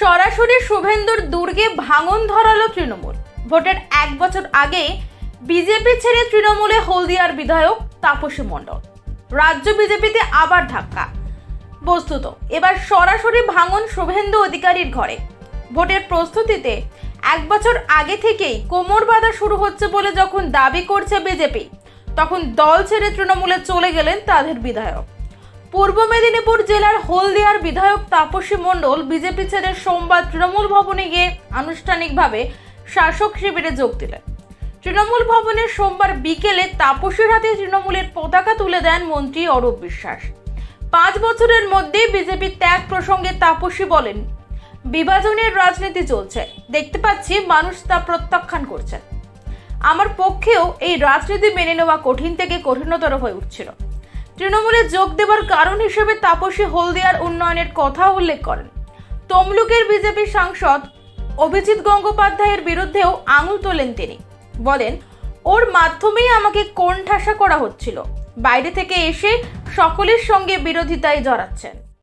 সরাসরি শুভেন্দুর দুর্গে ভাঙন ধরালো তৃণমূল। ভোটের এক বছর আগে বিজেপি ছেড়ে তৃণমূলে হলদিয়ার বিধায়ক তাপসী মণ্ডল। রাজ্য বিজেপিতে আবার ধাক্কা। বস্তুত, এবার সরাসরি ভাঙন শুভেন্দু অধিকারীর ঘরে। ভোটের প্রস্তুতিতে এক বছর আগে থেকেই কোমর বাঁধা শুরু হচ্ছে বলে যখন দাবি করছে বিজেপি, তখন দল ছেড়ে তৃণমূলে চলে গেলেন তাদের বিধায়ক। পূর্ব মেদিনীপুর জেলার হলদিয়ার বিধায়ক তাপসী মণ্ডল বিজেপি ছেড়ে সোমবার তৃণমূল ভবনে গিয়ে আনুষ্ঠানিকভাবে শাসক শিবিরে যোগ দিলেন। তৃণমূল ভবনে সোমবার বিকেলে তাপসীর হাতে তৃণমূলের পতাকা তুলে দেন মন্ত্রী অরূপ বিশ্বাস। পাঁচ বছরের মধ্যেই বিজেপি ত্যাগ প্রসঙ্গে তাপসী বলেন, বিভাজনের রাজনীতি চলছে। দেখতে পাচ্ছি মানুষ তা প্রত্যাখ্যান করছেন। আমার পক্ষেও এই রাজনীতি মেনে নেওয়া কঠিন থেকে কঠিনতর হয়ে উঠছিল। তৃণমূলে যোগ দেবার কারণ হিসেবে তাপসী হলদিয়ার উন্নয়নের কথা উল্লেখ করেন। তমলুকের বিজেপি সাংসদ অভিজিৎ গঙ্গোপাধ্যায়ের বিরুদ্ধেও আঙুল তোলেন তিনি। বলেন, ওর মাধ্যমেই আমাকে কোণঠাসা করা হচ্ছিল। বাইরে থেকে এসে সকলের সঙ্গে বিরোধিতায় জড়াচ্ছেন।